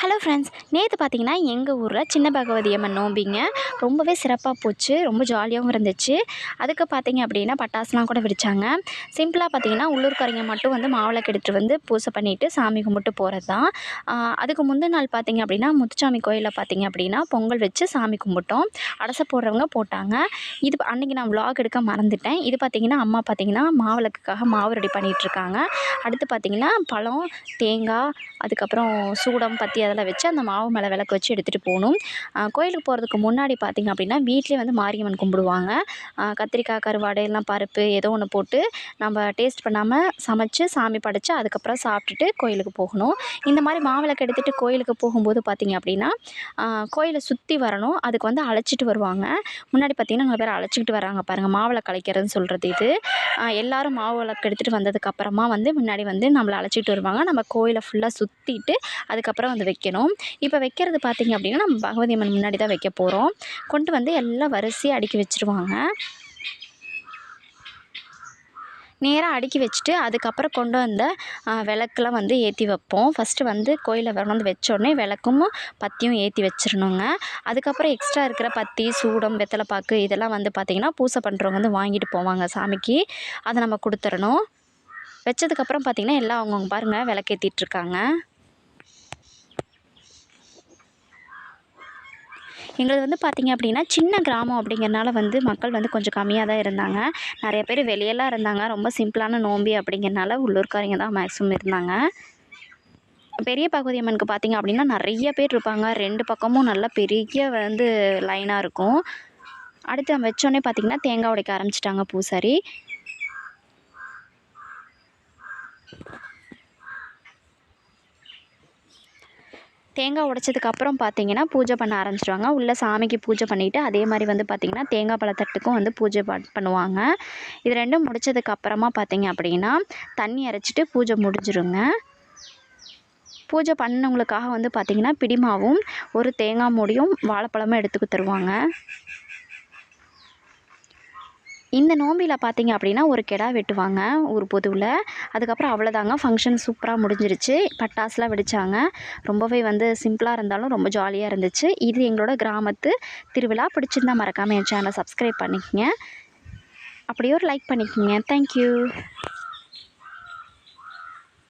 Hello friends நேற்று பார்த்தீங்கன்னா எங்கள் ஊரில் சின்ன பகவதி அம்மன் நோம்பிங்க ரொம்பவே சிறப்பாக போச்சு ரொம்ப ஜாலியாகவும் இருந்துச்சு. அதுக்கு பார்த்தீங்க அப்படின்னா பட்டாசுலாம் கூட வெடிச்சாங்க. சிம்பிளாக பார்த்தீங்கன்னா உள்ளூர்காரங்க மட்டும் வந்து மாவிளக்கு எடுத்துகிட்டு வந்து பூஜை பண்ணிவிட்டு சாமி கும்பிட்டு போகிறது தான் அதுக்கு முந்தின நாள் பார்த்தீங்க அப்படின்னா முத்துச்சாமி கோயிலில் பார்த்தீங்க அப்படின்னா பொங்கல் வச்சு சாமி கும்பிட்டோம். அடசை போடுறவங்க போட்டாங்க. இது அன்றைக்கி நான் vlog எடுக்க மறந்துட்டேன். இது பார்த்தீங்கன்னா அம்மா பார்த்தீங்கன்னா மாவிளக்குக்காக மாவு ரெடி பண்ணிகிட்ருக்காங்க அடுத்து பார்த்தீங்கன்னா பழம் தேங்காய் அதுக்கப்புறம் சூடம் பத்தி அதெல்லாம் வச்சு அந்த மாவு மேலே விளக்கு வச்சு எடுத்துகிட்டு போகணும். கோயிலுக்கு போகிறதுக்கு முன்னாடி பார்த்திங்க அப்படின்னா வீட்டிலே வந்து மாரியம்மன் கும்பிடுவாங்க. கத்திரிக்காய் கருவாடு எல்லாம் பருப்பு ஏதோ ஒன்று போட்டு நம்ம டேஸ்ட் பண்ணாமல் சமைச்சு சாமி படைச்சு அதுக்கப்புறம் சாப்பிட்டுட்டு கோயிலுக்கு போகணும். இந்த மாதிரி மாவிளக்கு எடுத்துகிட்டு கோயிலுக்கு போகும்போது பார்த்திங்க அப்படின்னா கோயிலை சுற்றி வரணும். அதுக்கு வந்து அழைச்சிட்டு வருவாங்க. முன்னாடி பார்த்திங்கன்னா நிறைய பேர் அழைச்சிக்கிட்டு வராங்க பாருங்கள் மாவிளக்கு அழைக்கிறதுன்னு சொல்கிறது இது. எல்லாரும் மாவு விளக்கு எடுத்துகிட்டு வந்ததுக்கப்புறமா வந்து முன்னாடி வந்து நம்மளை அழைச்சிட்டு வருவாங்க. நம்ம கோயிலை ஃபுல்லாக சுற்றிட்டு அதுக்கப்புறம் வந்து வைக்கணும் வைக்கணும். இப்போ வைக்கிறது பார்த்திங்க அப்படின்னா நம்ம பகவதி அம்மன் முன்னாடி தான் வைக்க போகிறோம் கொண்டு வந்து எல்லாம் வரிசையாக அடுக்கி வச்சுருவாங்க. நேராக அடுக்கி வச்சுட்டு அதுக்கப்புறம் கொண்டு வந்த விளக்கெலாம் விளக்குலாம் வந்து ஏற்றி வைப்போம். ஃபஸ்ட்டு வந்து கோயிலில் வரணும் வந்து வச்சோடனே விளக்கும் பத்தியும் ஏற்றி வச்சிடணுங்க அதுக்கப்புறம் எக்ஸ்ட்ரா இருக்கிற பத்தி சூடம் வெத்தலைப்பாக்கு இதெல்லாம் வந்து பார்த்திங்கன்னா பூசை பண்ணுறவங்க வந்து வாங்கிட்டு போவாங்க சாமிக்கு. அதை நம்ம கொடுத்துடணும் வச்சதுக்கப்புறம் பார்த்திங்கன்னா எல்லாம் அவங்கவுங்க பாருங்கள் விளக்கேற்றிட்டு எங்களது வந்து பார்த்திங்க அப்படின்னா சின்ன கிராமம் அப்படிங்கிறனால வந்து மக்கள் வந்து கொஞ்சம் கம்மியாக தான் இருந்தாங்க. நிறைய பேர் வெளியெல்லாம் இருந்தாங்க. ரொம்ப சிம்பிளான நோம்பி அப்படிங்கிறனால உள்ளூர்காரங்க தான் மேக்ஸிமம் இருந்தாங்க. பெரிய பகுதி அம்மனுக்கு பார்த்திங்க அப்படின்னா நிறைய பேர் இருப்பாங்க. ரெண்டு பக்கமும் நல்லா பெரிய வந்து லைனாக இருக்கும். அடுத்து நம்ம வச்சோடனே பார்த்திங்கன்னா தேங்காய் உடைக்க ஆரம்பிச்சிட்டாங்க பூசாரி. தேங்காய் உடைச்சதுக்கு அப்புறம் பார்த்தீங்கன்னா பூஜை பண்ண ஆரம்பிச்சிடுவாங்க உள்ளே சாமிக்கு பூஜை பண்ணிவிட்டு அதே மாதிரி வந்து பார்த்திங்கன்னா தேங்காய் பழத்தட்டுக்கும் வந்து பூஜை பண்ணுவாங்க. இது ரெண்டும் முடிச்சதுக்கு அப்புறமா பார்த்தீங்க அப்படின்னா தண்ணி அரைச்சிட்டு பூஜை முடிஞ்சிருங்க. பூஜை பண்ணவங்களுக்காக வந்து பார்த்திங்கன்னா பிடிமாவும் ஒரு தேங்காய் மூடியும் வாழைப்பழமும் எடுத்துக்கு தருவாங்க இந்த நோம்பியில் பார்த்தீங்க அப்படின்னா ஒரு கெடா வெட்டுவாங்க ஒரு பொதுவில். அதுக்கப்புறம் அவ்வளோதாங்க ஃபங்க்ஷன் சூப்பராக முடிஞ்சிருச்சு. பட்டாசுலாம் வெடிச்சாங்க. ரொம்பவே வந்து சிம்பிளாக இருந்தாலும் ரொம்ப ஜாலியாக இருந்துச்சு. இது எங்களோட கிராமத்து திருவிழா. பிடிச்சிருந்தா மறக்காமல் என் சேனலை சப்ஸ்கிரைப் பண்ணிக்கோங்க. அப்படியே ஒரு லைக் பண்ணிக்கோங்க. தேங்க்யூ